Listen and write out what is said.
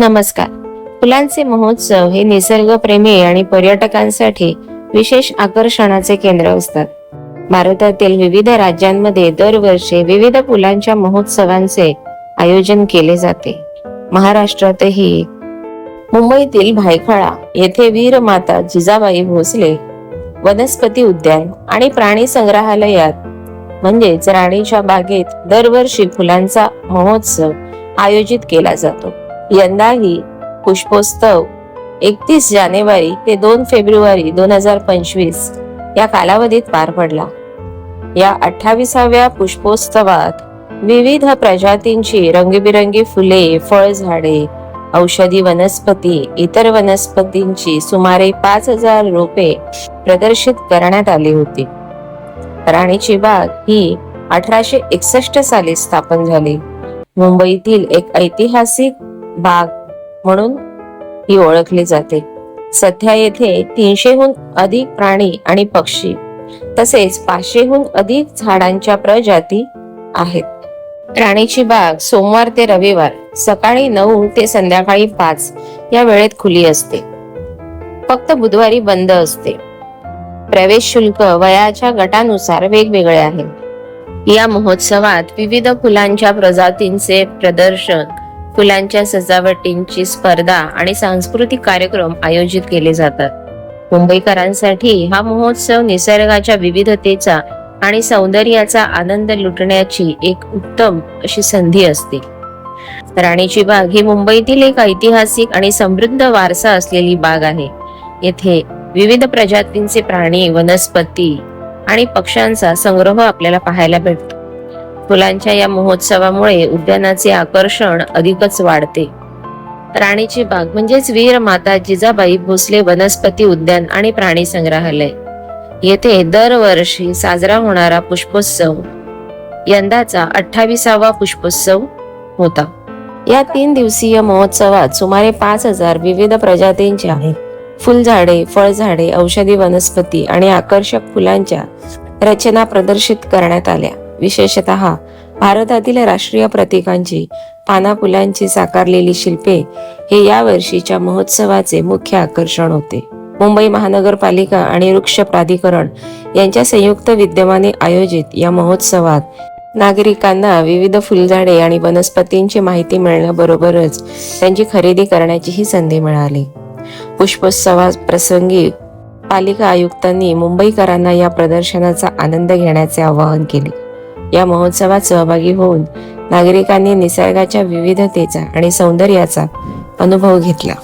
नमस्कार. फुलांचे महोत्सव हे निसर्गप्रेमी आणि पर्यटकांसाठी विशेष आकर्षणाचे केंद्र असतात. भारतातील विविध राज्यांमध्ये दरवर्षी विविध फुलांच्या महोत्सवांचे आयोजन केले जाते. महाराष्ट्रातही मुंबईतील भायखळा येथे वीर माता जिजाबाई भोसले वनस्पती उद्यान आणि प्राणी संग्रहालयात म्हणजेच राणीच्या बागेत दरवर्षी फुलांचा महोत्सव आयोजित केला जातो. यंदाही पुष्पोत्सव एकतीस जानेवारी ते दोन फेब्रुवारी दोन हजार पंचवीस या कालावधीत पार पडला. या अठ्ठावीसाव्या पुष्पोत्सवात विविध प्रजातींची रंगीबिरंगी फुले फळझाडे औषधी वनस्पती इतर वनस्पतींची सुमारे पाच हजार रोपे प्रदर्शित करण्यात आली होती. राणीची बाग ही अठराशे एकसष्ट साली स्थापन झाली. मुंबईतील एक ऐतिहासिक बाग म्हणून ही ओळखली जाते. सध्या येथे तीनशेहून अधिक प्राणी आणि पक्षी तसेच पाचशेहून अधिक झाडांच्या प्रजाती आहेत. राणीची बाग सोमवार ते रविवार सकाळी नऊ ते संध्याकाळी पाच या वेळेत खुली असते. फक्त बुधवारी बंद असते. प्रवेश शुल्क वयाच्या गटानुसार वेगवेगळे आहे. या महोत्सवात विविध फुलांच्या प्रजातींचे प्रदर्शन फुलांच्या सजावटींची स्पर्धा आणि सांस्कृतिक कार्यक्रम आयोजित केले जातात. मुंबईकरांसाठी हा महोत्सव निसर्गाच्या विविधतेचा आणि सौंदर्याचा आनंद लुटण्याची एक उत्तम अशी संधी असते. राणीची बाग ही मुंबईतील एक ऐतिहासिक आणि समृद्ध वारसा असलेली बाग आहे. येथे विविध प्रजातींचे प्राणी वनस्पती आणि पक्ष्यांचा संग्रह आपल्याला पाहायला भेटतो. फुलांच्या या महोत्सवामुळे उद्यानाचे आकर्षण अधिकच वाढते. राणीची बाग म्हणजेच वीर माता जिजाबाई भोसले वनस्पती उद्यान आणि प्राणी संग्रहालय. येथे दरवर्षी साजरा होणारा पुष्पोत्सव यंदाचा अठ्ठावीसावा पुष्पोत्सव होता. या तीन दिवसीय महोत्सवात सुमारे पाच हजार विविध प्रजातींच्या फुलझाडे फळझाडे औषधी वनस्पती आणि आकर्षक फुलांच्या रचना प्रदर्शित करण्यात आल्या. विशेषतः भारतातील राष्ट्रीय प्रतीकांची पाना फुलांची साकारलेली शिल्पे हे या वर्षीच्या महोत्सवाचे मुख्य आकर्षण होते. मुंबई महानगरपालिका आणि वृक्ष प्राधिकरण यांच्या संयुक्त विद्यमाने आयोजित या महोत्सवात नागरिकांना विविध फुलझाडे आणि वनस्पतींची माहिती मिळण्याबरोबरच त्यांची खरेदी करण्याचीही संधी मिळाली. पुष्पोत्सवा प्रसंगी पालिका आयुक्तांनी मुंबईकरांना या प्रदर्शनाचा आनंद घेण्याचे आवाहन केले. या महोत्सवात सहभागी होऊन नागरिकांनी निसर्गाच्या विविधतेचा आणि सौंदर्याचा अनुभव घेतला.